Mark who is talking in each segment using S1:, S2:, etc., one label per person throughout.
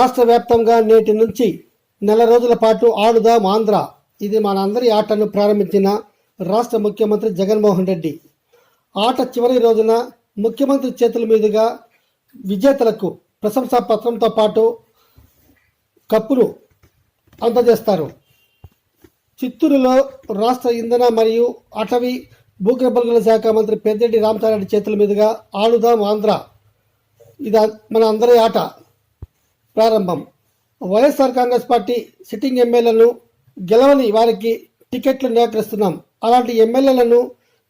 S1: రాష్ట్ర వ్యాప్తంగా నేటి నుంచి నెల రోజుల పాటు ఆడుదాం ఆంధ్ర. ఇది మనందరి ఆటను ప్రారంభించిన రాష్ట్ర ముఖ్యమంత్రి జగన్మోహన్ రెడ్డి. ఆట చివరి రోజున ముఖ్యమంత్రి చేతుల మీదుగా విజేతలకు ప్రశంసా పత్రంతో పాటు కప్పును అందజేస్తారు. చిత్తూరులో రాష్ట్ర ఇంధన మరియు అటవీ భూగర్భల శాఖ మంత్రి పెద్దిరెడ్డి రామచారెడ్డి చేతుల మీదుగా ఆడుదాం ఆంధ్ర. ఇది మన అందరి ఆట. ప్రారంభం. వైఎస్ఆర్ కాంగ్రెస్ పార్టీ సిట్టింగ్ ఎమ్మెల్యేలను గెలవని వారికి టికెట్లు నిరాకరిస్తున్నాం. అలాంటి ఎమ్మెల్యేలను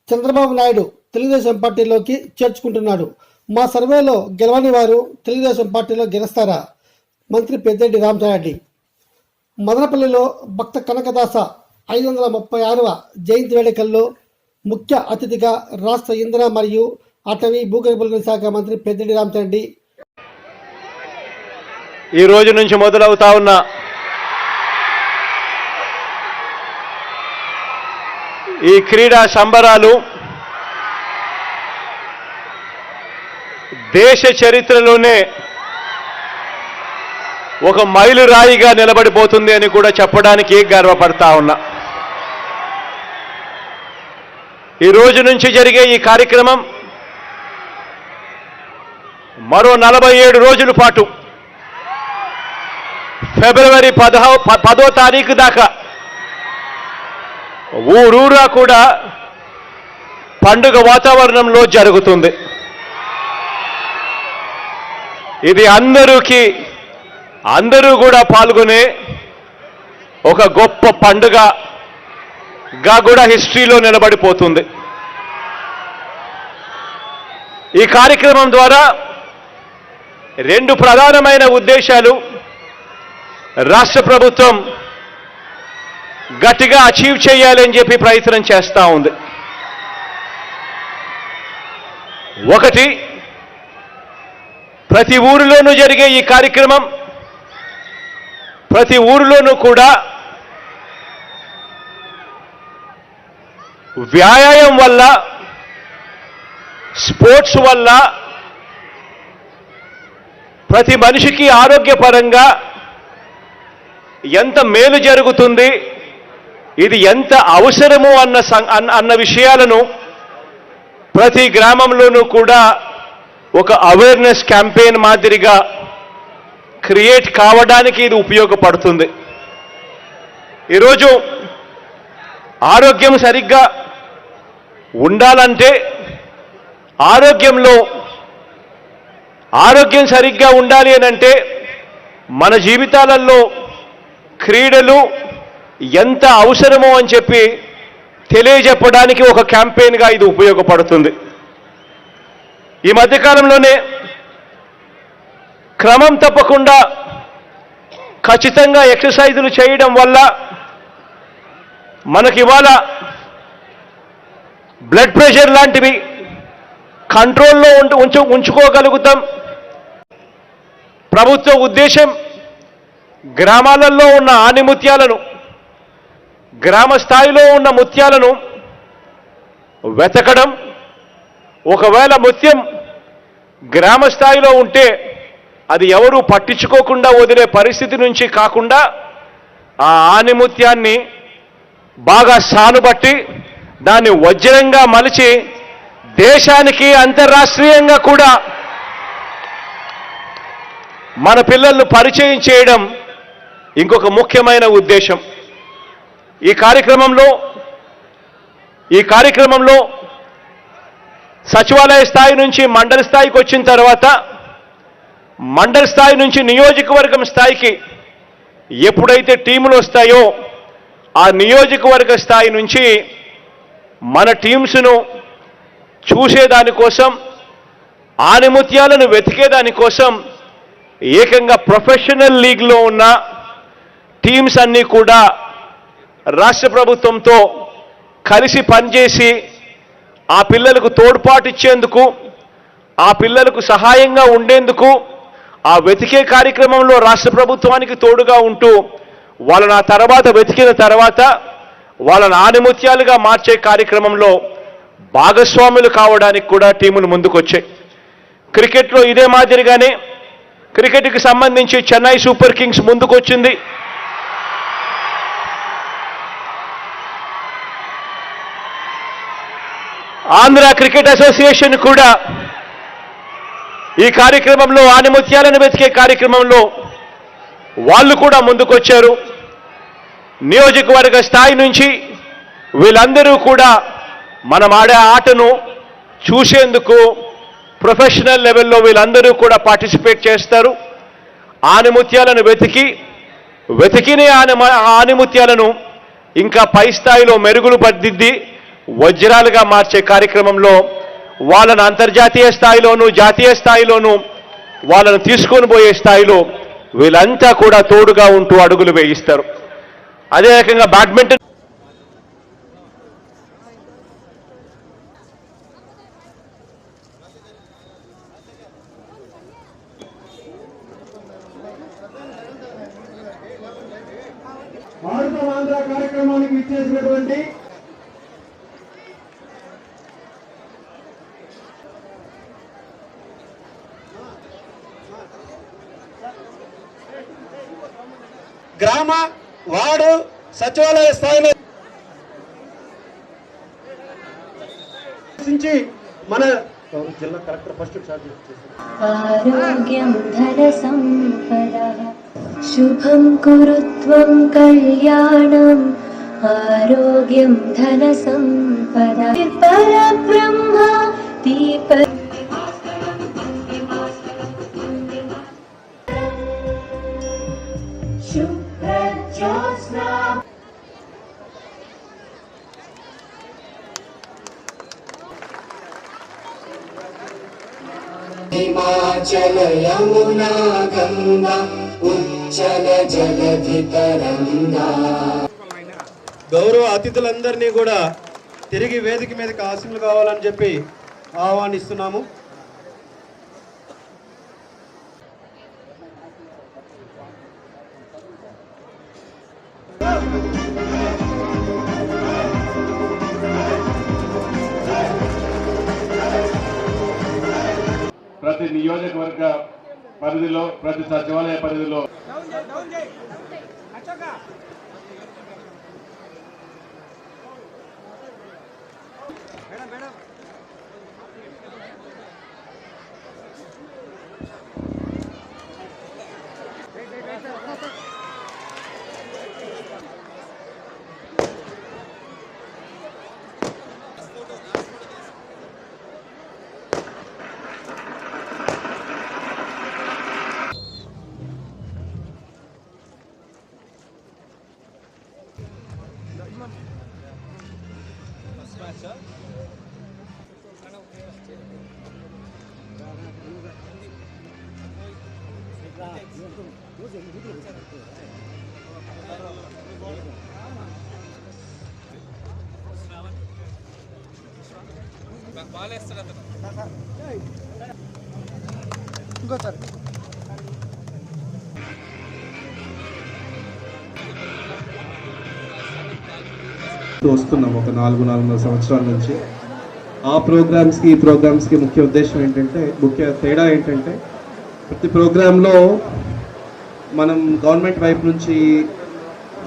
S1: చంద్రబాబు నాయుడు తెలుగుదేశం పార్టీలోకి చేర్చుకుంటున్నాడు. మా సర్వేలో గెలవని వారు తెలుగుదేశం పార్టీలో గెలుస్తారా? మంత్రి పెద్దిరెడ్డి రామచారెడ్డి మదనపల్లిలో భక్త కనకదాస ఐదు వందల ముప్పై ఆరవ జయంతి వేడుకల్లో ముఖ్య అతిథిగా రాష్ట్ర ఇంధన మరియు అటవీ భూగర్భ శాఖ మంత్రి పెద్దిరెడ్డి రామచారెడ్డి
S2: ఈ రోజు నుంచి మొదలవుతా ఉన్న. ఈ క్రీడా సంబరాలు దేశ చరిత్రలోనే ఒక మైలురాయిగా నిలబడిపోతుంది అని కూడా చెప్పడానికి గర్వపడతా ఉన్నా. ఈ రోజు నుంచి జరిగే ఈ కార్యక్రమం మరో నలభై ఏడు రోజుల పాటు ఫిబ్రవరి పదహో ప- పదో తారీఖు దాకా. ఊరూరా కూడా పండుగ వాతావరణంలో జరుగుతుంది. ఇది అందరికీ అందరూ కూడా పాల్గొనే ఒక గొప్ప పండుగగా కూడా హిస్టరీలో నిలబడిపోతుంది. ఈ కార్యక్రమం ద్వారా రెండు ప్రధానమైన ఉద్దేశాలు రాష్ట్ర ప్రభుత్వం గట్టిగా అచీవ్ చేయాలని చెప్పి ప్రయత్నం చేస్తూ ఉంది. ఒకటి ప్రతి ఊరిలోనూ జరిగే ఈ కార్యక్రమం ప్రతి ఊరిలోనూ కూడా వ్యాయామం వల్ల స్పోర్ట్స్ వల్ల ప్రతి మనిషికి ఆరోగ్యపరంగా ఎంత మేలు జరుగుతుంది? ఇది ఎంత అవసరము అన్న సం- అన్న- అన్న విషయాలను ప్రతి గ్రామంలోనూ కూడా ఒక అవేర్నెస్ క్యాంపెయిన్ మాదిరిగా క్రియేట్ కావడానికి ఇది ఉపయోగపడుతుంది. ఈరోజు ఆరోగ్యం సరిగ్గా ఉండాలంటే ఆరోగ్యంలో ఆరోగ్యం సరిగ్గా ఉండాలి అని అంటే మన జీవితాలలో క్రీడలు ఎంత అవసరమో అని చెప్పి తెలియజెప్పడానికి ఒక క్యాంపెయిన్గా ఇది ఉపయోగపడుతుంది. ఈ మధ్యకాలంలోనే క్రమం తప్పకుండా ఖచ్చితంగా ఎక్సర్సైజులు చేయడం వల్ల మనకి ఇవాళ బ్లడ్ ప్రెషర్ లాంటివి కంట్రోల్లో ఉంటు ఉంచు ఉంచుకోగలుగుతాం. ప్రభుత్వ ఉద్దేశం గ్రామాలలో ఉన్న ఆనిముత్యాలను గ్రామ స్థాయిలో ఉన్న ముత్యాలను వెతకడం ఒకవేళ ముత్యం గ్రామ స్థాయిలో ఉంటే అది ఎవరు పట్టించుకోకుండా వదిలే పరిస్థితి నుంచి కాకుండా ఆ ఆనిముత్యాన్ని బాగా సానుబట్టి దాన్ని వజ్రంగా మలిచి దేశానికి అంతర్రాష్ట్రీయంగా కూడా మన పిల్లలను పరిచయం చేయడం ఇంకొక ముఖ్యమైన ఉద్దేశం. ఈ కార్యక్రమంలో ఈ కార్యక్రమంలో సచివాలయ స్థాయి నుంచి మండల స్థాయికి వచ్చిన తర్వాత మండల స్థాయి నుంచి నియోజకవర్గం స్థాయికి ఎప్పుడైతే టీములు వస్తాయో ఆ నియోజకవర్గ స్థాయి నుంచి మన టీమ్స్ను చూసేదానికోసం ఆనిముత్యాలను వెతికేదానికోసం ఏకంగా ప్రొఫెషనల్ లీగ్లో ఉన్న టీమ్స్ అన్నీ కూడా రాష్ట్ర ప్రభుత్వంతో కలిసి పనిచేసి ఆ పిల్లలకు తోడ్పాటు ఇచ్చేందుకు ఆ పిల్లలకు సహాయంగా ఉండేందుకు ఆ వెతికే కార్యక్రమంలో రాష్ట్ర ప్రభుత్వానికి తోడుగా ఉంటూ వాళ్ళని ఆ తర్వాత వెతికిన తర్వాత వాళ్ళని ఆనిముత్యాలుగా మార్చే కార్యక్రమంలో భాగస్వాములు కావడానికి కూడా టీములు ముందుకొచ్చాయి. క్రికెట్లో ఇదే మాదిరిగానే క్రికెట్కి సంబంధించి చెన్నై సూపర్ కింగ్స్ ముందుకొచ్చింది. ఆంధ్ర క్రికెట్ అసోసియేషన్ కూడా ఈ కార్యక్రమంలో ఆనిముత్యాలను వెతికే కార్యక్రమంలో వాళ్ళు కూడా ముందుకొచ్చారు. నియోజకవర్గ స్థాయి నుంచి వీళ్ళందరూ కూడా మనం ఆడే ఆటను చూసేందుకు ప్రొఫెషనల్ లెవెల్లో వీళ్ళందరూ కూడా పార్టిసిపేట్ చేస్తారు. ఆనిముత్యాలను వెతికి వెతికిన ఆనిమ ఆనిముత్యాలను ఇంకా పై స్థాయిలో మెరుగులు పద్దిద్ది వజ్రాలుగా మార్చే కార్యక్రమంలో వాళ్ళను అంతర్జాతీయ స్థాయిలోనూ జాతీయ స్థాయిలోనూ వాళ్ళను తీసుకొని పోయే స్థాయిలో వీళ్ళంతా కూడా తోడుగా ఉంటూ అడుగులు వేయిస్తారు. అదే రకంగా బ్యాడ్మింటన్
S3: ఆంధ్ర కార్యక్రమానికి ఇచ్చేసినటువంటి గ్రామ వార్డు సచివాలయ స్థాయిలో మన జిల్లా కలెక్టర్ ఫస్ట్
S4: ఆరోగ్యం ధన సంపద శుభం కురుత్వం కళ్యాణం ఆరోగ్యం ధన సంపద. పరబ్రహ్మ దీప
S5: हिमाचल यमुना गङ्गा उच्चल जलधितरङ्गा
S3: గౌరవ అతిథులందరినీ కూడా తిరిగి వేదిక మీదకి ఆశీనులు కావాలని చెప్పి ఆహ్వానిస్తున్నాము
S6: ప్రతి నియోజకవర్గ పరిధిలో ప్రతి సచివాలయ పరిధిలో.
S7: వస్తున్నాం ఒక నాలుగు నాలుగున్నర సంవత్సరాల నుంచి. ఆ ప్రోగ్రామ్స్కి ఈ ప్రోగ్రామ్స్కి ముఖ్య ఉద్దేశం ఏంటంటే ముఖ్య తేడా ఏంటంటే ప్రతి ప్రోగ్రాంలో మనం గవర్నమెంట్ వైపు నుంచి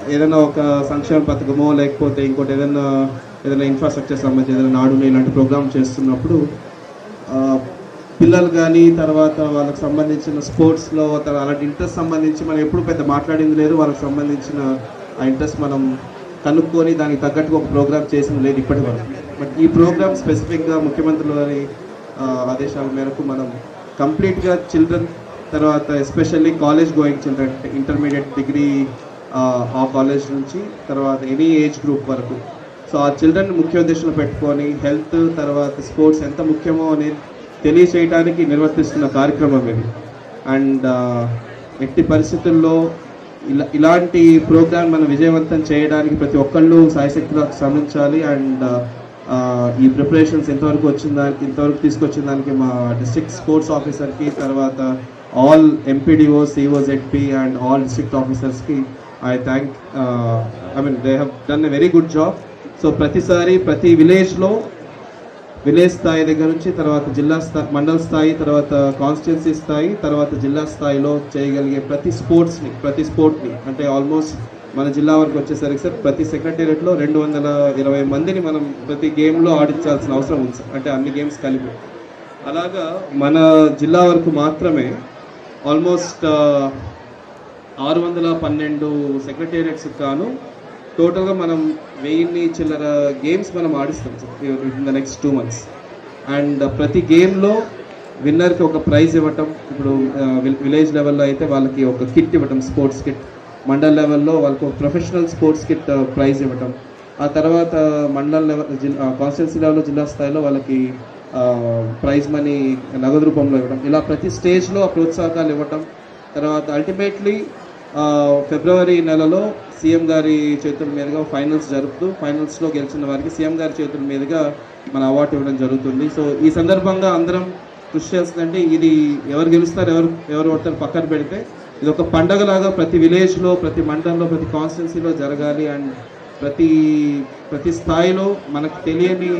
S7: ఏదైనా ఒక సంక్షేమ పథకమో లేకపోతే ఇంకోటి ఏదైనా ఏదైనా ఇన్ఫ్రాస్ట్రక్చర్ సంబంధించి ఏదైనా నాడు ఇలాంటి ప్రోగ్రామ్ చేస్తున్నప్పుడు పిల్లలు కానీ తర్వాత వాళ్ళకి సంబంధించిన స్పోర్ట్స్లో అలాంటి ఇంట్రెస్ట్ సంబంధించి మనం ఎప్పుడు పెద్ద మాట్లాడింది లేదు. వాళ్ళకి సంబంధించిన ఆ ఇంట్రెస్ట్ మనం కనుక్కొని దానికి తగ్గట్టుగా ఒక ప్రోగ్రామ్ చేసింది లేదు ఇప్పటి వరకు బట్ ఈ ప్రోగ్రామ్ స్పెసిఫిక్గా ముఖ్యమంత్రులు గారి ఆదేశాల మేరకు మనం కంప్లీట్గా చిల్డ్రన్ తర్వాత especially college going children intermediate degree ఆ కాలేజ్ నుంచి తర్వాత ఎనీ ఏజ్ గ్రూప్ వరకు. సో ఆ చిల్డ్రన్ ముఖ్య ఉద్దేశంలో పెట్టుకొని హెల్త్ తర్వాత స్పోర్ట్స్ ఎంత ముఖ్యమో అనేది తెలియచేయడానికి నిర్వర్తిస్తున్న కార్యక్రమం ఇది. అండ్ ఎట్టి పరిస్థితుల్లో ఇలా ఇలాంటి ప్రోగ్రామ్ మనం విజయవంతం చేయడానికి ప్రతి ఒక్కళ్ళు సాయశక్తిగా శ్రమించాలి. అండ్ ఈ ప్రిపరేషన్స్ ఇంతవరకు వచ్చిన దానికి ఇంతవరకు తీసుకొచ్చిన దానికి మా డిస్ట్రిక్ట్ స్పోర్ట్స్ ఆఫీసర్కి తర్వాత all MPDO CEO ZP and all district ఆఫీసర్స్కి I thank I mean they have done a very good job so ప్రతిసారి ప్రతి విలేజ్లో విలేజ్ స్థాయి దగ్గర నుంచి తర్వాత జిల్లా స్థాయి మండల స్థాయి తర్వాత కాన్స్టిట్యున్సీ స్థాయి తర్వాత జిల్లా స్థాయిలో చేయగలిగే ప్రతి స్పోర్ట్స్ని ప్రతి స్పోర్ట్ని అంటే ఆల్మోస్ట్ మన జిల్లా వరకు వచ్చేసరికి సార్ ప్రతి సెక్రటేరియట్లో రెండు వందల ఇరవై మందిని మనం ప్రతి గేమ్లో ఆడించాల్సిన అవసరం ఉంది సార్. అంటే అన్ని గేమ్స్ కలిపి. అలాగా మన జిల్లా వరకు మాత్రమే ఆల్మోస్ట్ ఆరు వందల పన్నెండు సెక్రటేరియట్స్ కాను టోటల్గా మనం వెయ్యిన్ని చిల్లర గేమ్స్ మనం ఆడిస్తాం sir in the next two months and ప్రతి గేమ్లో విన్నర్కి ఒక ప్రైజ్ ఇవ్వటం ఇప్పుడు విలేజ్ లెవెల్లో అయితే వాళ్ళకి ఒక కిట్ ఇవ్వటం స్పోర్ట్స్ కిట్ మండల్ లెవెల్లో వాళ్ళకు ప్రొఫెషనల్ స్పోర్ట్స్ కిట్ ప్రైజ్ ఇవ్వటం. ఆ తర్వాత మండల్ లెవెల్ జిల్లా కాన్స్టిట్యున్సీ లెవెల్లో జిల్లా స్థాయిలో వాళ్ళకి ప్రైజ్ మనీ నగదు రూపంలో ఇవ్వడం ఇలా ప్రతి స్టేజ్లో ఆ ప్రోత్సాహకాలు ఇవ్వటం. తర్వాత అల్టిమేట్లీ ఫిబ్రవరి నెలలో సీఎం గారి చేతుల మీదుగా ఫైనల్స్ జరుపుతూ ఫైనల్స్లో గెలిచిన వారికి సీఎం గారి చేతుల మీదుగా మన అవార్డు ఇవ్వడం జరుగుతుంది. సో ఈ సందర్భంగా అందరం కృషి చేస్తుందంటే ఇది ఎవరు గెలుస్తారు ఎవరు ఎవరు ఓడతారు పక్కన పెడితే ఇది ఒక పండగలాగా ప్రతి విలేజ్లో ప్రతి మండలంలో ప్రతి కాన్స్టిట్యున్సీలో జరగాలి అండ్ ప్రతి ప్రతి స్థాయిలో మనకు తెలియని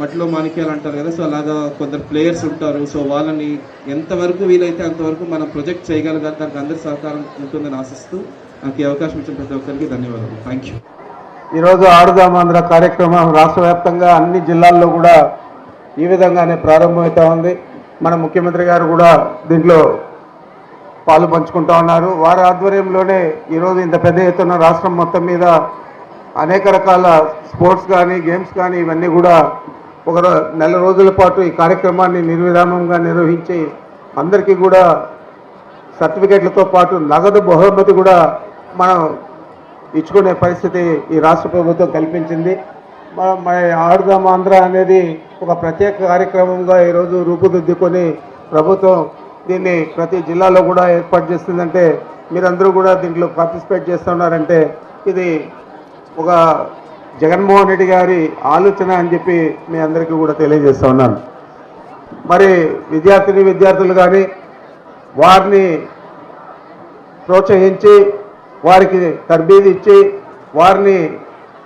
S7: మట్టిలో మాణిక్యాలు అంటారు కదా. సో అలాగా కొందరు ప్లేయర్స్ ఉంటారు. సో వాళ్ళని ఎంతవరకు వీలైతే అంతవరకు మనం ప్రొజెక్ట్ చేయగలగాలి దానికి అందరి సహకారం ఉంటుందని ఆశిస్తూ నాకు ఈ అవకాశం ఇచ్చిన ప్రతి ఒక్కరికి ధన్యవాదాలు. థ్యాంక్ యూ
S8: ఈరోజు ఆడుదామాంధ్ర కార్యక్రమం రాష్ట్ర వ్యాప్తంగా అన్ని జిల్లాల్లో కూడా ఈ విధంగానే ప్రారంభమవుతా ఉంది. మన ముఖ్యమంత్రి గారు కూడా దీంట్లో పాలు పంచుకుంటా ఉన్నారు. వారి ఆధ్వర్యంలోనే ఈరోజు ఇంత పెద్ద ఎత్తున రాష్ట్రం మొత్తం మీద అనేక రకాల స్పోర్ట్స్ కానీ గేమ్స్ కానీ ఇవన్నీ కూడా ఒక నెల రోజుల పాటు ఈ కార్యక్రమాన్ని నిర్విరామంగా నిర్వహించి అందరికీ కూడా సర్టిఫికెట్లతో పాటు నగదు బహుమతి కూడా మనం ఇచ్చుకునే పరిస్థితి ఈ రాష్ట్ర ప్రభుత్వం కల్పించింది. మన ఆడుదాం ఆంధ్ర అనేది ఒక ప్రత్యేక కార్యక్రమంగా ఈరోజు రూపుదిద్దుకొని ప్రభుత్వం దీన్ని ప్రతి జిల్లాలో కూడా ఏర్పాటు చేస్తుందంటే మీరందరూ కూడా దీంట్లో పార్టిసిపేట్ చేస్తున్నారంటే ఇది ఒక జగన్మోహన్ రెడ్డి గారి ఆలోచన అని చెప్పి మీ అందరికీ కూడా తెలియజేస్తూ ఉన్నాను. మరి విద్యార్థిని విద్యార్థులు కానీ వారిని ప్రోత్సహించి వారికి తర్బీదు ఇచ్చి వారిని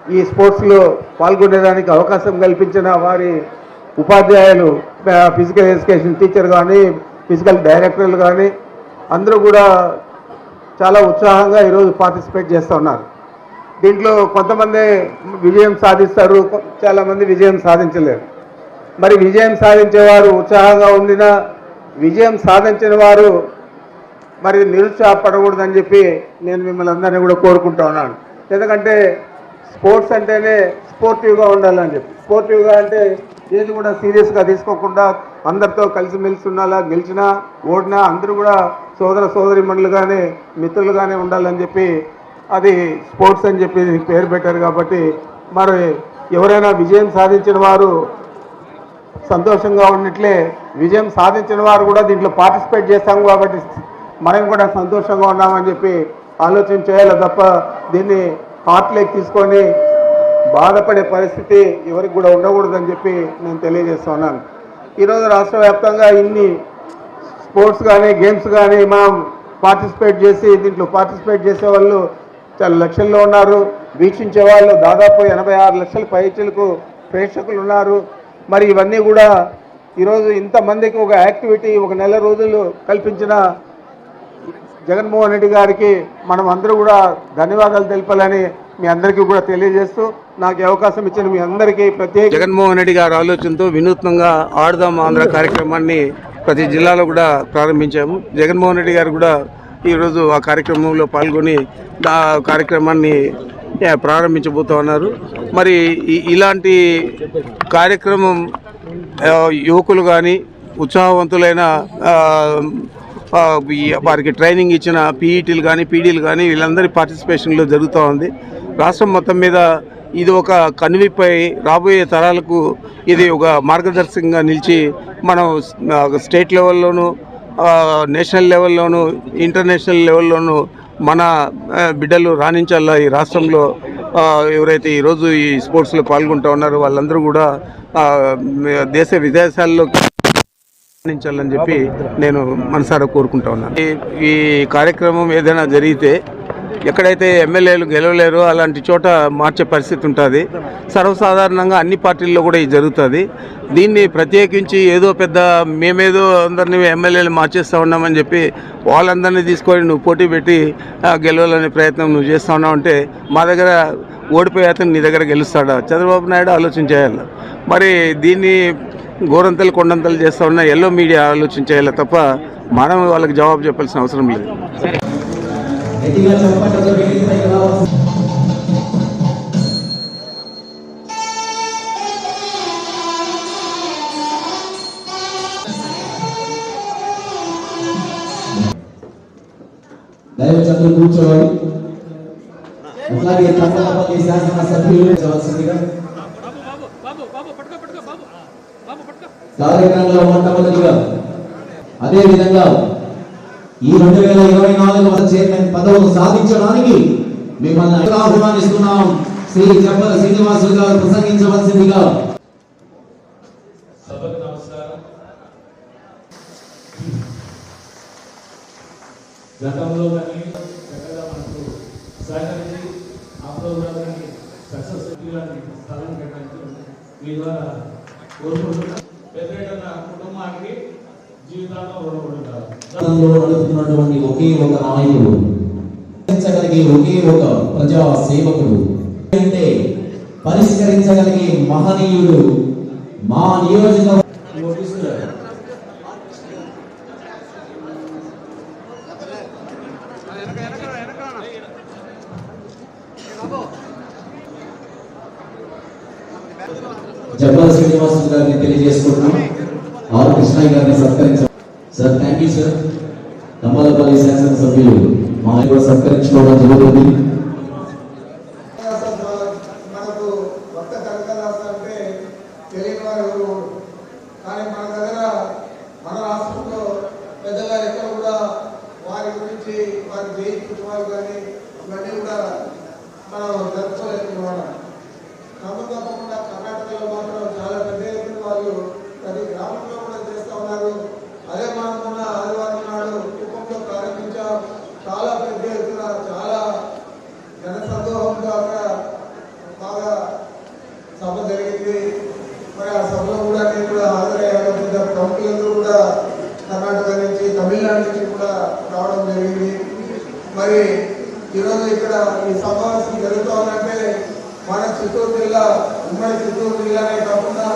S8: ఈ స్పోర్ట్స్లో పాల్గొనేదానికి అవకాశం కల్పించిన వారి ఉపాధ్యాయులు ఫిజికల్ ఎడ్యుకేషన్ టీచర్ కానీ ఫిజికల్ డైరెక్టర్లు కానీ అందరూ కూడా చాలా ఉత్సాహంగా ఈరోజు పార్టిసిపేట్ చేస్తూ ఉన్నారు. దీంట్లో కొంతమంది విజయం సాధిస్తారు చాలామంది విజయం సాధించలేరు. మరి విజయం సాధించేవారు ఉత్సాహంగా ఉండినా విజయం సాధించిన వారు మరి నిరుత్సాహపడకూడదని చెప్పి నేను మిమ్మల్ని అందరినీ కూడా కోరుకుంటా ఉన్నాను. ఎందుకంటే స్పోర్ట్స్ అంటేనే స్పోర్టివ్గా ఉండాలని చెప్పి. స్పోర్టివ్గా అంటే ఏది కూడా సీరియస్గా తీసుకోకుండా అందరితో కలిసిమెలిసి ఉండాలా గెలిచినా ఓడినా అందరూ కూడా సోదర సోదరి మండలుగానే మిత్రులుగానే ఉండాలని చెప్పి అది స్పోర్ట్స్ అని చెప్పి పేరు పెట్టారు కాబట్టి మరి ఎవరైనా విజయం సాధించిన వారు సంతోషంగా ఉన్నట్లే విజయం సాధించిన వారు కూడా దీంట్లో పార్టిసిపేట్ చేస్తాం కాబట్టి మనం కూడా సంతోషంగా ఉన్నామని చెప్పి ఆలోచన చేయాలి తప్ప దీన్ని హార్ట్లోకి తీసుకొని బాధపడే పరిస్థితి ఎవరికి కూడా ఉండకూడదని చెప్పి నేను తెలియజేస్తున్నాను ఈరోజు రాష్ట్ర వ్యాప్తంగా ఇన్ని స్పోర్ట్స్ కానీ గేమ్స్ కానీ మనం పార్టిసిపేట్ చేసి దీంట్లో పార్టిసిపేట్ చేసే వాళ్ళు చాలా లక్షల్లో ఉన్నారు. వీక్షించే వాళ్ళు దాదాపు ఎనభై ఆరు లక్షల పైచలకు ప్రేక్షకులు ఉన్నారు. మరి ఇవన్నీ కూడా ఈరోజు ఇంతమందికి ఒక యాక్టివిటీ ఒక నెల రోజులు కల్పించిన జగన్మోహన్ రెడ్డి గారికి మనం అందరూ కూడా ధన్యవాదాలు తెలపాలని మీ అందరికీ కూడా తెలియజేస్తూ నాకు అవకాశం ఇచ్చిన మీ అందరికీ ప్రత్యేక జగన్మోహన్ రెడ్డి గారి ఆలోచనతో వినూత్నంగా ఆడుదాం ఆంధ్ర కార్యక్రమాన్ని ప్రతి జిల్లాలో కూడా ప్రారంభించాము. జగన్మోహన్ రెడ్డి గారు కూడా ఈరోజు ఆ కార్యక్రమంలో పాల్గొని ఆ కార్యక్రమాన్ని ప్రారంభించబోతూ ప్రారంభించబోతా ఉన్నారు. మరి ఇలాంటి కార్యక్రమం యువకులు కానీ ఉత్సాహవంతులైన వారికి ట్రైనింగ్ ఇచ్చిన పీఈటీలు కానీ పీడీలు కానీ వీళ్ళందరి పార్టిసిపేషన్లో జరుగుతూ ఉంది. రాష్ట్రం మొత్తం మీద ఇది ఒక కనువిపై రాబోయే తరాలకు ఇది ఒక మార్గదర్శకంగా నిలిచి మనం స్టేట్ లెవెల్లోనూ నేషనల్ లెవెల్లోనూ ఇంటర్నేషనల్ లెవెల్లోనూ మన బిడ్డలు రాణించాల ఈ రాష్ట్రంలో? ఎవరైతే ఈరోజు ఈ స్పోర్ట్స్లో పాల్గొంటూ ఉన్నారో వాళ్ళందరూ కూడా దేశ విదేశాల్లో రాణించాలని చెప్పి నేను మనసారా కోరుకుంటా ఉన్నాను. ఈ- ఈ కార్యక్రమం ఏదైనా జరిగితే ఎక్కడైతే ఎమ్మెల్యేలు గెలవలేరో అలాంటి చోట మార్చే పరిస్థితి ఉంటుంది. సర్వసాధారణంగా అన్ని పార్టీల్లో కూడా ఇది జరుగుతుంది. దీన్ని ప్రత్యేకించి ఏదో పెద్ద మేమేదో అందరినీ ఎమ్మెల్యేలు మార్చేస్తూ ఉన్నామని చెప్పి వాళ్ళందరినీ తీసుకొని నువ్వు పోటీ పెట్టి గెలవాలనే ప్రయత్నం నువ్వు చేస్తూ ఉన్నావు అంటే మా దగ్గర ఓడిపోయే అతను నీ దగ్గర గెలుస్తాడా? చంద్రబాబు నాయుడు ఆలోచన చేయాలి. మరి దీన్ని గోరంతలు కొండంతలు చేస్తూ ఉన్న ఎల్లో మీడియా ఆలోచన చేయాలి తప్ప మనం వాళ్ళకి జవాబు చెప్పాల్సిన అవసరం లేదు.
S9: దైవచంద్రులు కూర్చోవాలి అట్లాగే తప్పపల్లి శాసన సభ్యులు చవలసిందిగా కార్యక్రమంలో మొట్టమొదటిగా అదే విధంగా ఈ రెండు వేల ఇరవై నాలుగవ చైర్మన్ పదవులు సాధించడానికి మిమ్మల్ని ఆహ్వానిస్తున్నాం. శ్రీ చెప్పల శ్రీనివాసులు గారు ప్రసంగించవలసిందిగా.
S6: గతంలో కానీ చక్కగా మనకు సహకరించి ఆ ప్రోగ్రామ్ని సక్సెస్ స్థలం కేటాయించడం మీ ద్వారా కోరుకుంటున్నాం పెద్దన్న కుటుంబానికి
S9: నడుపుతున్నటువంటి ఒకే ఒక నాయకుడు పరిష్కరించగలిగే ఒకే ఒక ప్రజా సేవకుడు. అంటే పరిష్కరించగలిగే మహనీయుడు మా నియోజకవర్గ జబ్బల శ్రీనివాసు గారిని తెలియజేసుకుంటున్నాం. ఆర్ కృష్ణయ్య గారిని సత్కరించారు sir thank you sir Thammalapalli శాసనసభ్యులు మా సత్కరించుకోవడం జరుగుతుంది
S10: మనకు కొత్త కనకదాస అంటే తెలియని వారు ఎవరు ఉండరు. కానీ మన దగ్గర మన రాష్ట్రంలో పెద్దగా ఎక్కడ కూడా వారి గురించి వారి జయంతి ఉత్సవాలు కానీ ఇవన్నీ కూడా మనం జరుపుకోలేకపోవడం క్రమం తప్పకుండా కర్ణాటకలో మాత్రం చాలా పెద్ద ఎత్తున వాళ్ళు ప్రతి గ్రామంలో కూడా చేస్తూ ఉన్నారు అదే మనం మొన్న ఆదివారం నాడు కుప్పంలో ప్రారంభించాం చాలా పెద్ద ఎత్తున చాలా జనసందోహంగా అక్కడ బాగా సభ జరిగింది మరి ఆ సభలో కూడా నేను కూడా హాజరయ్యాను కూడా కర్ణాటక నుంచి తమిళనాడు నుంచి కూడా రావడం జరిగింది. మరి ఈరోజు ఇక్కడ ఈ సమావేశం జరుగుతూ ఉందంటే మన చిత్తూరు జిల్లా ఉమ్మడి చిత్తూరు జిల్లానే కాకుండా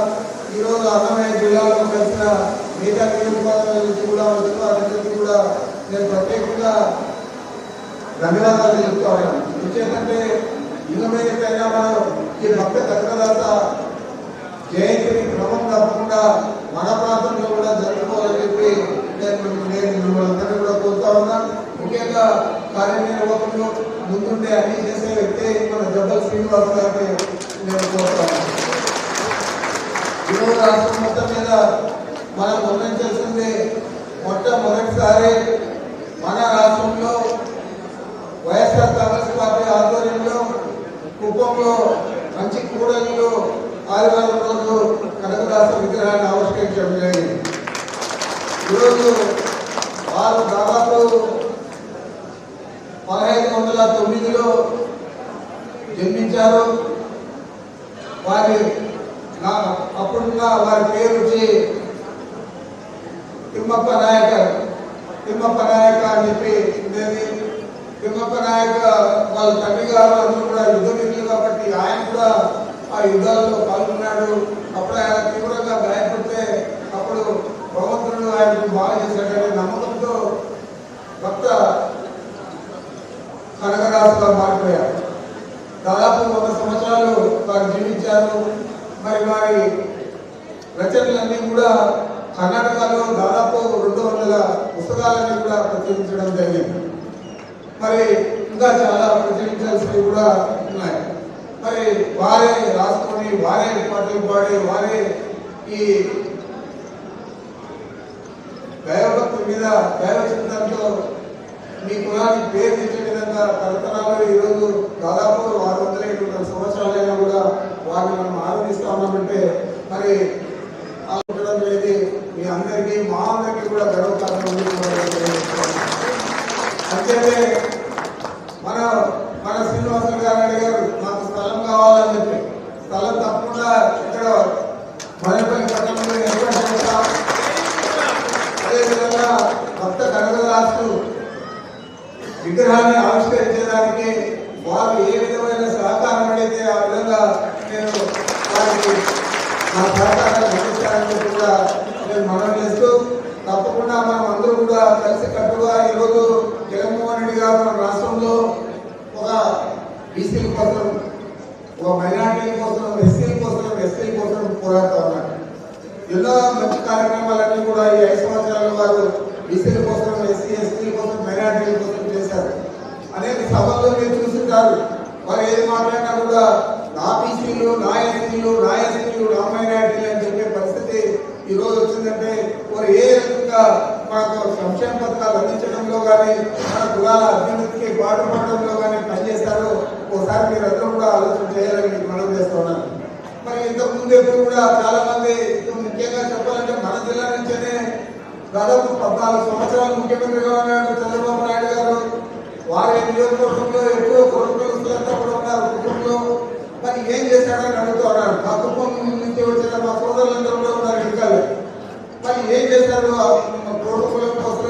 S10: ఈరోజు అన్నమయ్య జిల్లాలో కలిసిన మిగతా నియోజకవర్గాల నుంచి కూడా వచ్చిన వారందరికీ కూడా నేను ప్రత్యేకంగా ధన్యవాదాలు చెప్తా ఉన్నాను. ఎందుకంటే ఇళ్ళ మనం ఈ భక్త కనకదాత జయంతిని క్రమం తప్పకుండా మన ప్రాంతంలో కూడా జరుపుకోవాలని చెప్పి నేను నేను మిమ్మల్ని కూడా కోరుతా ఉన్నాను ముఖ్యంగా కార్యనిర్వాహకులు ముందుండే అన్ని చేసే వ్యక్తి మన జబ్బల్ శ్రీనివాస్ గారిని నేను కోరుతాను ఈరోజు రాష్ట్రం మొత్తం మీద మనం గమనించాల్సింది మొట్టమొదటిసారి మన రాష్ట్రంలో వైఎస్ఆర్ కాంగ్రెస్ పార్టీ ఆధ్వర్యంలో కుప్పంలో మంచి కూడలిలో ఆదివారం రోజు కనకదాస విగ్రహాన్ని ఆవిష్కరించడం జరిగింది. ఈరోజు వారు దాదాపు పదహైదు వందల తొమ్మిదిలో జన్మించారు. వారి నా- అప్పుడున్న వారి పేరు వచ్చి తిమ్మప్ప నాయక తిమ్మప్ప నాయక అని చెప్పి ఉండేది. తిమ్మప్ప నాయక వాళ్ళ తండ్రి గారు అందరూ కూడా యుద్ధ కాబట్టి ఆయన కూడా యుద్ధాలలో పాల్గొన్నాడు. అప్పుడు ఆయన తీవ్రంగా గాయపడితే అప్పుడు భగవంతుడు ఆయనకు బాగా చేశాడనే నమ్మకంతో భక్త కనకరాశుగా మారిపోయారు. దాదాపు వంద సంవత్సరాలు వారు జీవించారు. మరి వారి రచనలన్నీ కూడా కర్ణాటకలో దాదాపు రెండు వందల పుస్తకాలన్నీ కూడా ప్రచురించడం జరిగింది. మరి ఇంకా చాలా ప్రచురించాల్సినవి కూడా మరి వారే రాసుకొని వారే పాటలు పాడి వారే ఈ దైవభక్తి మీద దైవ చింతనతో మీ కులానికి పేరు తెచ్చే విధంగా తరతరాలు ఈరోజు దాదాపు ఆరు వందల ఏడు వందల సంవత్సరాలైనా కూడా వారిని మనం ఆనందిస్తా ఉన్నామంటే మరి ఉండడం అనేది మీ అందరికీ మా అందరికీ కూడా గర్వకారణం అంతేనే కూడా తెలియజేస్తున్నాను. అంతేతే మన మన శ్రీనివాసులు గారు అడిగారు మాకు స్థలం కావాలని చెప్పి స్థలం తప్పకుండా ఇక్కడ మదనపల్లి పట్టణంలో ఏర్పాటు చేస్తాం అదేవిధంగా కొత్త కనకదాసు విగ్రహాన్ని ఆవిష్కరించడానికి వారు ఏ విధమైన సహకారం అడిగితే ఆ విధంగా నేను వారికి నా సహకారాన్ని అందించాలని కూడా నేను మనం చేస్తూ తప్పకుండా మనం అందరూ కూడా కలిసి కట్టుగా ఈరోజు జగన్మోహన్ రెడ్డి గారు మన రాష్ట్రంలో ఒక బీసీల కోసం ఒక మైనార్టీల కోసం ఎస్సీల కోసం ఎస్టీల కోసం పోరాడుతూ ఉన్నారు ఎన్నో మంచి కార్యక్రమాలన్నీ కూడా ఈ ఐదు సంవత్సరాలు వారు బీసీల కోసం ఎస్సీ ఎస్టీల కోసం మైనార్టీల కోసం చేశారు. అనేక సభల్లో మీరు చూస్తుంటారు వారు ఏది మాట్లాడినా కూడా నా బీసీలు నా ఎస్సీలు నా ఎస్టీలు నా మైనార్టీలు అని చెప్పే పరిస్థితి ఈరోజు వచ్చిందంటే వారు ఏ రకంగా మాకు సంక్షేమ పథకాలు అందించడంలో కానీ మన కులాల అభివృద్ధికి పాటుపడడంలో కానీ పనిచేస్తారో ఒకసారి మీరు అందరూ కూడా ఆలోచన చేయాలని మీకు మనం చేస్తున్నాను మరి ఇంతకు ముందు ఎప్పుడు కూడా చాలా మంది ముఖ్యంగా చెప్పాలంటే మన జిల్లా నుంచేనే దాదాపు పద్నాలుగు సంవత్సరాలు ముఖ్యమంత్రిగా ఉన్నాడు చంద్రబాబు నాయుడు గారు వారి నియోజకవర్గంలో ఎక్కువ కొడుకులంతా కూడా ఉన్నారు కుటుంబంలో. మరి ఏం చేశాడని అడుగుతూ ఉన్నారు మా కుటుంబం నుంచి వచ్చిన మా సోదరులందరూ కూడా ఉన్నారు ఎన్నికలు మరి ఏం చేశారు? ఆ ప్రోటోకాల్ కోసం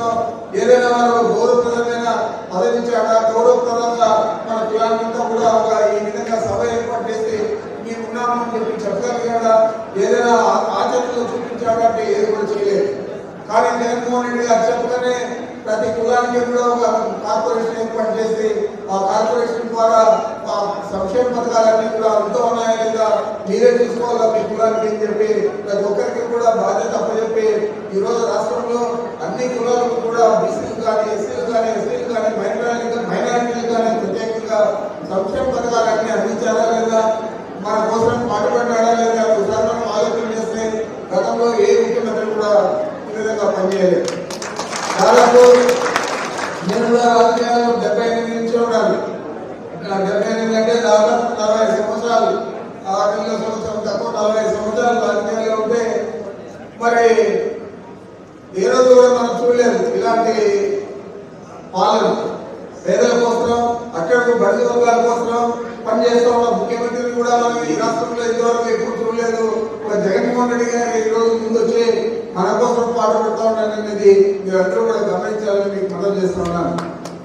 S10: ఏదైనా వారు గౌరవప్రదమైన పదవించాడా గౌరవప్రదంగా మన కులాలంతా కూడా ఒక ఈ విధంగా సభ ఏర్పాటు చేసి మేము ఉన్నాము అని చెప్పి చెప్పగలిగాడా ఏదైనా ఆ- ఆచరణలో చూపించాడా అంటే ఏది కూడా చేయలేదు కానీ జగన్మోహన్ రెడ్డి గారు చెప్పగానే ప్రతి కులానికి కూడా ఒక కార్పొరేషన్ ఏర్పాటు చేసి ఆ కార్పొరేషన్ ద్వారా ఆ సంక్షేమ పథకాలన్నీ కూడా అంతా ఉన్నాయా లేదా మీరే చూసుకోవాలా మీ కులానికి అని చెప్పి ప్రతి ఒక్కరికి కూడా బాధ్యత అప్పచెప్పి ఈ రోజు రాష్ట్రంలో అన్ని కులాలకు కూడా బీసీలు కానీ ఎస్సీలు కానీ ఎస్సీలు కానీ మైనారిటీ మైనారిటీలు కానీ ప్రత్యేకంగా సంక్షేమ పథకాలన్నీ అందించాలా లేదా? మన కోసం పాటుపడ్డా లేదా? ఉదాహరణ ఆలోచన చేస్తే గతంలో ఏ ముఖ్యమంత్రి కూడా ఈ విధంగా పనిచేయలేదు దాదాపు నేను కూడా రాజకీయాల్లో డెబ్బై ఎనిమిది నుంచి ఉన్నాను నా డెబ్బై ఎనిమిది అంటే దాదాపు నలభై సంవత్సరాలు ఆ ఆటల్లో సంవత్సరం తక్కువ నలభై సంవత్సరాలు రాజకీయాల్లో ఉంటే మరి ఏ రోజు కూడా మనం చూడలేదు ఇలాంటి పాలన పేదల కోసం అక్కడకు బడుగు వర్గాల కోసం పనిచేస్తూ ఉన్న ముఖ్యమంత్రిని కూడా మనం ఈ రాష్ట్రంలో ఇంతవరకు ఎప్పుడు చూడలేదు ఒక జగన్మోహన్ రెడ్డి గారు ఈ రోజు ముందు వచ్చి మన కోసం పాటుపడుతూ ఉన్నారనేది మీరందరూ కూడా గమనించాలని మీకు మనం చేస్తూ ఉన్నాను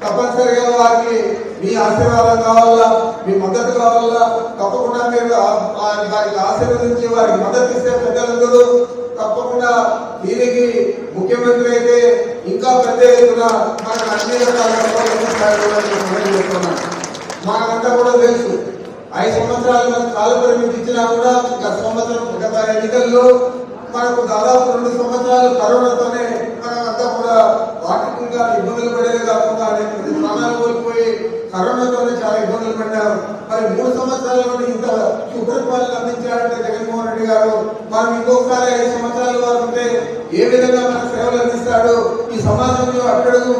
S10: తప్పనిసరిగా వారికి మీ ఆశీర్వాదం కావాలా మీ మద్దతు కావాలా తప్పకుండా మీరు ఆ- ఆ- వారికి ఆశీర్వదించి వారికి మద్దతు ఇస్తే పెద్దలందరూ తప్పకుండా దీనికి ముఖ్యమంత్రి అయితే ఇంకా పెద్ద ఎత్తున మనకు మాకంతా కూడా తెలుసు. ఐదు సంవత్సరాలు మనకు కాల పరిమితి ఇచ్చినా కూడా గత సంవత్సరం గత ఎన్నికల్లో మనకు దాదాపు రెండు సంవత్సరాలు కరోనాతోనే మనమంతా కూడా ఆర్థికంగా ఇబ్బందులు పడేది కాకుండా అనేక ప్రాణాలు కోల్పోయి కరోనాతోనే చాలా ఇబ్బందులు పడ్డారు. మరి మూడు సంవత్సరాల నుండి ఇంత సుపరిపాలన అందించారంటే జగన్మోహన్ రెడ్డి గారు మనం ఇంకొకసారి ఐదు సంవత్సరాల వారు ఉంటే ఏ విధంగా మన సేవలు అందిస్తాడు? ఈ సమాజంలో అక్కడకు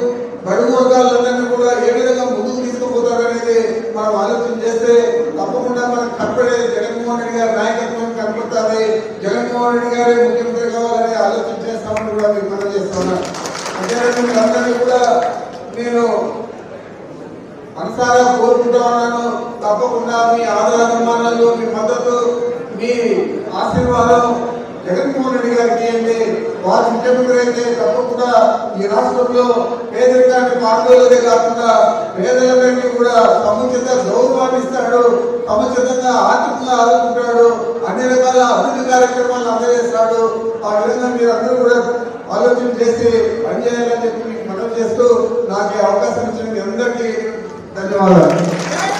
S10: బడుగు వర్గాలందరినీ కూడా ఏ విధంగా ముందుకు తీసుకుపోతారనేది మనం ఆలోచన చేస్తే తప్పకుండా మనం కనపడే జగన్మోహన్ రెడ్డి గారి నాయకత్వం కనపడుతుంది. జగన్మోహన్ రెడ్డి గారే ముఖ్యమంత్రి కావాలని ఆలోచన చేస్తామని కూడా మీకు మనం చేస్తున్నాను అంతేకాదు మీరందరినీ కూడా నేను మనసారా కోరుకుంటా ఉన్నాను. తప్పకుండా మీ ఆదరాభిమానాలు మీ మద్దతు మీ ఆశీర్వాదం జగన్మోహన్ రెడ్డి గారికి ఇవ్వండి వారు ముఖ్యమంత్రి అయితే తప్పకుండా ఈ రాష్ట్రంలో పేదరికాన్ని పాల్గొలేదే కాకుండా పేదలందరికీ కూడా సముచిత గౌరవాన్ని ఇస్తాడు సముచితంగా ఆర్థికంగా ఆదుకుంటాడు అన్ని రకాల అభివృద్ధి కార్యక్రమాలు అందజేస్తాడు ఆ విధంగా మీరు అందరూ కూడా ఆలోచన చేసి పనిచేయాలని చెప్పి మీకు మనం చేస్తూ నాకు ఈ అవకాశం ఇచ్చిన అందరికీ ధన్యవాదాలు.